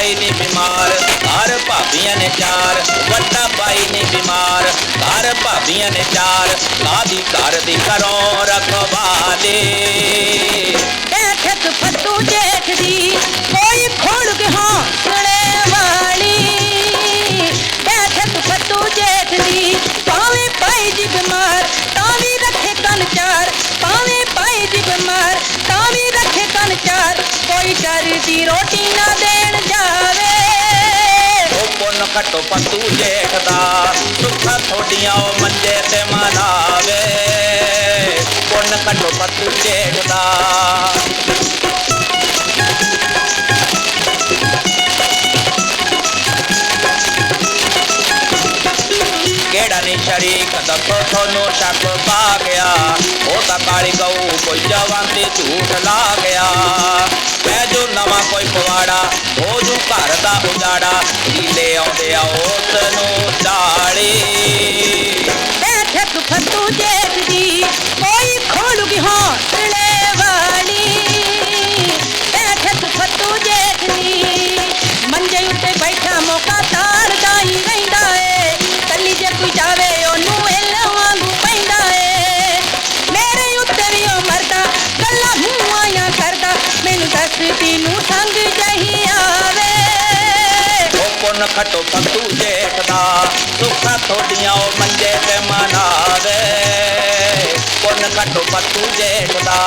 ਬਾਈ ਨੀ ਬਿਮਾਰ ਘਰ ਭਾਬੀਆਂ ਨੇ ਚਾਰ ਵੱਡਾ ਬਾਈ ਨੀ ਬਿਮਾਰ ਘਰ ਭਾਬੀਆਂ ਨੇ ਚਾਰ ਕਾਦੀ ਘਰ ਦੀ ਕਰੋ ਰਖਵਾਲੇ ਬੈਠਕ ਫੱਟੂ ਦੇਖਦੀ ਕੋਈ ਖੋਲ ਕੇ ਹੌਸਲੇ ਵਾਲੀ ਬੈਠਕ ਫੱਟੂ ਦੇਖਦੀ ਪਾਵੇਂ ਪਾਈ ਜੀ ਬਿਮਾਰ ਤਾਂ ਵੀ ਰੱਖੇ ਕੰਨ ਚਾਰ ਪਾਵੇਂ ਪਾਈ ਜੀ ਬਿਮਾਰ ਤਾਂ ਵੀ ਰੱਖੇ ਕੰਨ ਚਾਰ ਕੋਈ ਡਰਦੀ ਰੋਟੀ ਨਾ ਦੇਣ ਜਾਵੇ ਉਹ ਪੁੰਨ ਖੱਟੋ ਪਤੂ ਜੇਠਦਾ ਸੁੱਖਾ ਥੋਡੀਆਂ ਉਹ ਮੰਜੇ ਤੇ ਮਨਾਵੇ ਪੁੰਨ ਖੱਟੋ ਪਤੂ ਜੇਠਦਾ ਕਿਹੜਾ ਨਹੀਂ ਸ਼ਰੀਕ ਦੱਸੋ ਤੁਹਾਨੂੰ ਸ਼ੱਕ ਪਾ ਗਿਆ ਉਹ ਤਾਂ ਕਾਲੀ ਗਊ ਕੋਈ ਜਵਾਨ ਤੇ ਝੂਠ ਲਾ ਗਿਆ ਪੈ ਜੋ ਨਵਾਂ ਕੋਈ ਪਵਾੜਾ ਹੋ ਜੂ ਘਰ ਦਾ ਉਜਾੜਾ ਹੀਲੇ ਆਉਂਦੇ ਆ ਉਸ ਨੂੰ दस दिन संग जही आवे ओ कोन खटो पंतू जेठदा सुखा थोड़ियाँ ओ मंजे ते मनावे। कोन खटो पंतू जेठदा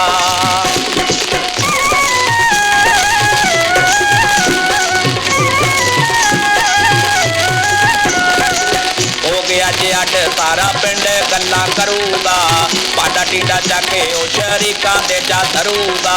सारा पिंड गल्ला करूगा पाटा टीटा जाके ओ शरीका दे जा धरूगा।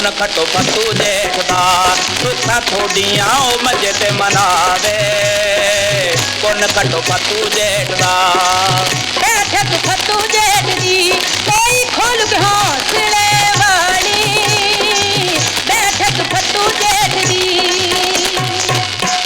मन खटो पसू जेठदा सुखा थोड़िया मज़े ते मनावे। कोन खटो पसू जेठदा